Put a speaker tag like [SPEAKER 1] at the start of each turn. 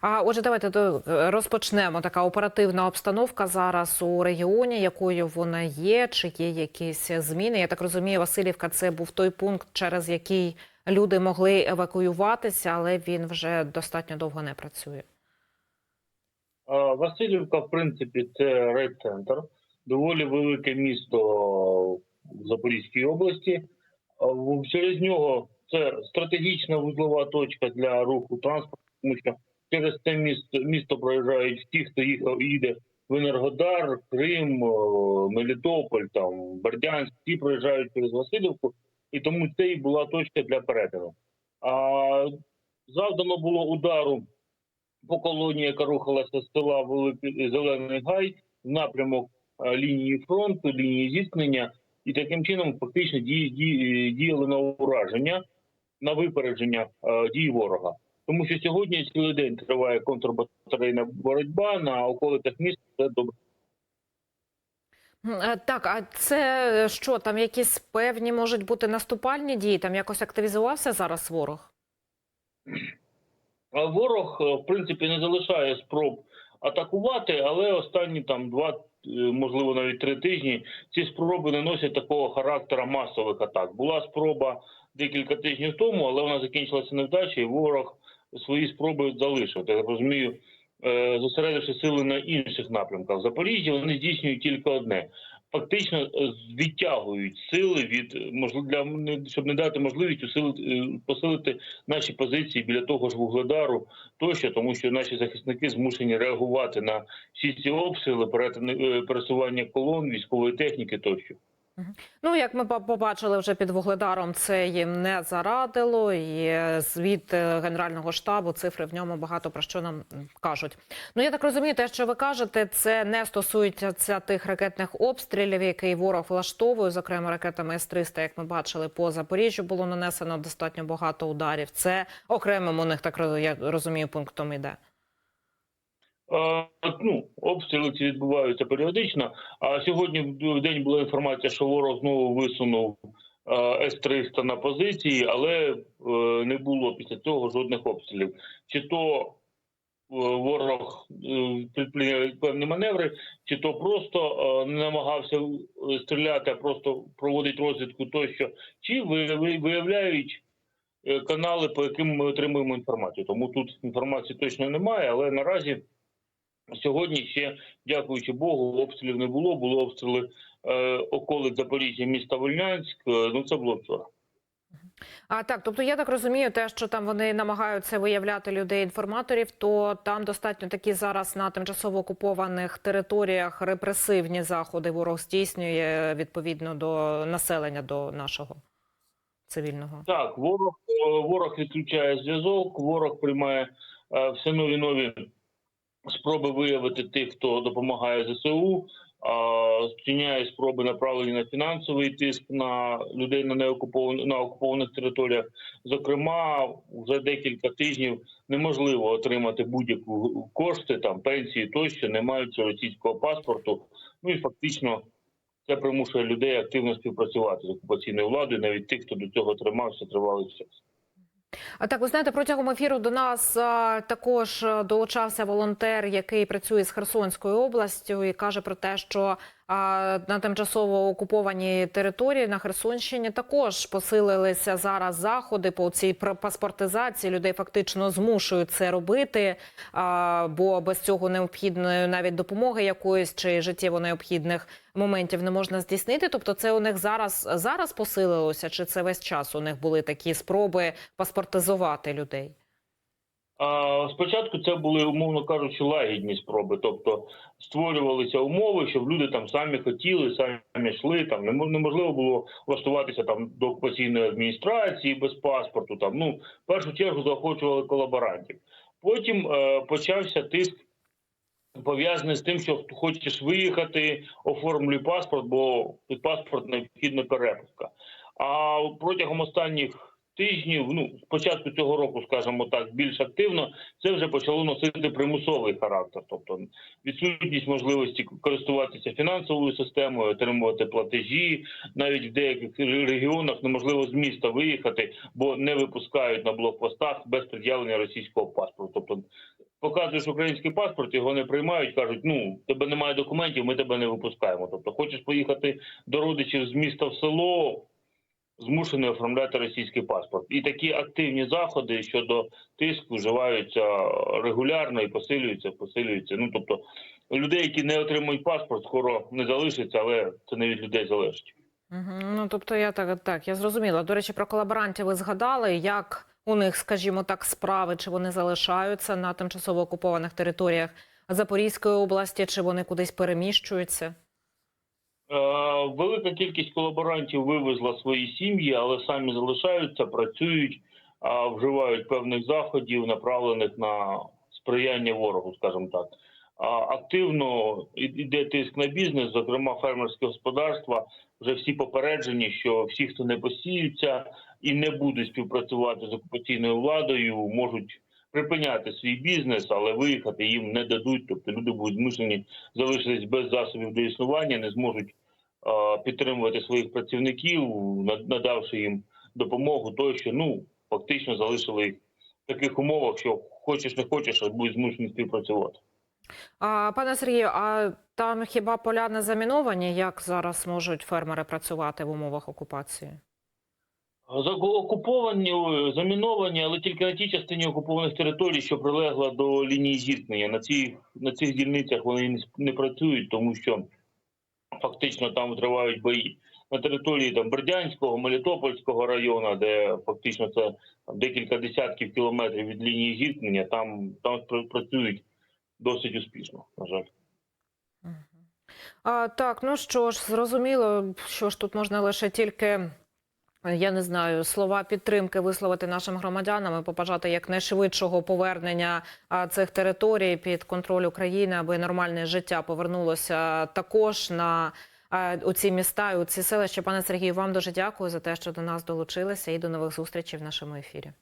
[SPEAKER 1] А отже, давайте е, розпочнемо. Така оперативна обстановка зараз у регіоні, якою вона є, чи є якісь зміни. Я так розумію, Васильівка це був той пункт, через який люди могли евакуюватися, але він вже достатньо довго не працює.
[SPEAKER 2] Васильівка, в принципі, це райцентр, доволі велике місто в Запорізькій області. Через нього це стратегічна вузлова точка для руху транспорту, тому що через це місто, місто проїжджають всі, хто їхав їде в Енергодар, Крим, Мелітополь, там Бердянськ, всі проїжджають через Васильівку, і тому це і була точка для перетину. А завдано було удару по колонії, яка рухалася з села Великий Зелений Гай в напрямок лінії фронту, лінії зіткнення, і таким чином фактично дії, дії, діяли на ураження, на випередження дій ворога. Тому що сьогодні цілий день триває контрбатарейна боротьба на околицях міста. Це добре.
[SPEAKER 1] Е, Так, а це е, що там? Якісь певні можуть бути наступальні дії? Там якось активізувався зараз ворог?
[SPEAKER 2] А Ворог, е, в принципі, не залишає спроб атакувати, але останні там два, можливо, навіть три тижні ці спроби не носять такого характера масових атак. Була спроба декілька тижнів тому, але вона закінчилася невдачею. Ворог свої спроби залишив. Так я розумію, е, зосередивши сили на інших напрямках. В Запоріжжі вони здійснюють тільки одне. Фактично е, відтягують сили від можливо для щоб не дати можливість усилити е, посилити наші позиції біля того ж вугледару тощо, тому що наші захисники змушені реагувати на всі ці обстріли, е, пересування колон, військової техніки тощо.
[SPEAKER 1] Ну, як ми побачили вже під Вугледаром, це їм не зарадило. І е, звіт е, Генерального штабу, цифри в ньому багато про що нам кажуть. Ну, я так розумію, те, що ви кажете, це не стосується тих ракетних обстрілів, які ворог влаштовує, зокрема ракетами С-300, як ми бачили, по Запоріжжю було нанесено достатньо багато ударів. Це окремим у них, так я розумію, пунктом іде.
[SPEAKER 2] Ну, обстріли ці відбуваються періодично. А сьогодні в день була інформація, що ворог знову висунув е, С-300 на позиції, але е, не було після цього жодних обстрілів. Чи то е, ворог е, предприняв певні маневри, чи то просто не намагався стріляти, а просто проводить розвідку тощо, чи виявляють канали, по яким ми отримуємо інформацію. Тому тут інформації точно немає, але наразі. Сьогодні ще, дякуючи Богу, обстрілів не було. Були обстріли е, околиць Запоріжжя, міста Вольнянськ. Е, Ну це було вчора.
[SPEAKER 1] А так, тобто я так розумію, те, що там вони намагаються виявляти людей інформаторів, то там достатньо такі зараз на тимчасово окупованих територіях репресивні заходи ворог здійснює відповідно до населення до нашого цивільного.
[SPEAKER 2] Так, ворог е, ворог відключає зв'язок, ворог приймає е, все нові нові спроби виявити тих, хто допомагає ЗСУ. а, Вчиняє спроби направлені на фінансовий тиск на людей на неокупованих на окупованих територіях. Зокрема, вже декілька тижнів неможливо отримати будь-яку кошти, там пенсії тощо, не маючи російського паспорту. Ну і фактично це примушує людей активно співпрацювати з окупаційною владою, навіть тих, хто до цього тримався тривалий час.
[SPEAKER 1] А так, ви знаєте, протягом ефіру до нас а, також долучався волонтер, який працює з Херсонською областю, і каже про те, що а, на тимчасово окупованій території на Херсонщині також посилилися зараз заходи по цій паспортизації. Людей фактично змушують це робити, а, бо без цього необхідної навіть допомоги якоїсь чи життєво необхідних моментів не можна здійснити. Тобто, це у них зараз зараз посилилося, чи це весь час у них були такі спроби паспортизувати людей?
[SPEAKER 2] А спочатку це були, умовно кажучи, лагідні спроби, тобто створювалися умови, щоб люди там самі хотіли, самі йшли. Там неможливо було влаштуватися там до окупаційної адміністрації без паспорту. Там ну в першу чергу заохочували колаборантів. Потім е, почався тиск. Пов'язаний з тим, що хочеш виїхати, оформлюй паспорт, бо паспорт необхідна перепустка. А протягом останніх тижнів, ну з початку цього року, скажімо так, більш активно, це вже почало носити примусовий характер, тобто відсутність можливості користуватися фінансовою системою, отримувати платежі. Навіть в деяких регіонах неможливо з міста виїхати, бо не випускають на блокпостах без пред'явлення російського паспорту. Тобто показуєш український паспорт, його не приймають, кажуть, ну тебе немає документів, ми тебе не випускаємо. Тобто, хочеш поїхати до родичів з міста в село, змушений оформляти російський паспорт. І такі активні заходи щодо тиску вживаються регулярно і посилюються, посилюються. Ну тобто, людей, які не отримують паспорт, скоро не залишиться, але це не від людей залежить.
[SPEAKER 1] Ну тобто, я так, так я зрозуміла. До речі, про колаборантів ви згадали, як у них, скажімо так, справи, чи вони залишаються на тимчасово окупованих територіях Запорізької області, чи вони кудись переміщуються?
[SPEAKER 2] Е, Велика кількість колаборантів вивезла свої сім'ї, але самі залишаються, працюють, вживають певних заходів, направлених на сприяння ворогу, скажімо так. Активно іде тиск на бізнес, зокрема фермерське господарства. Вже всі попереджені, що всі, хто не посіються і не будуть співпрацювати з окупаційною владою, можуть припиняти свій бізнес, але виїхати їм не дадуть. Тобто люди будуть змушені залишитись без засобів до існування, не зможуть підтримувати своїх працівників, надавши їм допомогу, тощо ну фактично залишили їх в таких умовах, що хочеш не хочеш, а будуть змушені співпрацювати.
[SPEAKER 1] А, пане Сергію, а там хіба поля не заміновані? Як зараз можуть фермери працювати в умовах окупації?
[SPEAKER 2] Окуповані, заміновані, але тільки на тій частині окупованих територій, що прилегла до лінії зіткнення. На цих на цих дільницях вони не, працюють, тому що фактично там тривають бої. На території там Бердянського, Мелітопольського району, де фактично це декілька десятків кілометрів від лінії зіткнення, там, там працюють досить успішно, на жаль.
[SPEAKER 1] А, так, ну що ж, зрозуміло, що ж тут можна лише тільки. Я не знаю, слова підтримки висловити нашим громадянам і побажати якнайшвидшого повернення цих територій під контроль України, аби нормальне життя повернулося також на у ці міста і у ці селища. Пане Сергію, вам дуже дякую за те, що до нас долучилися, і до нових зустрічей в нашому ефірі.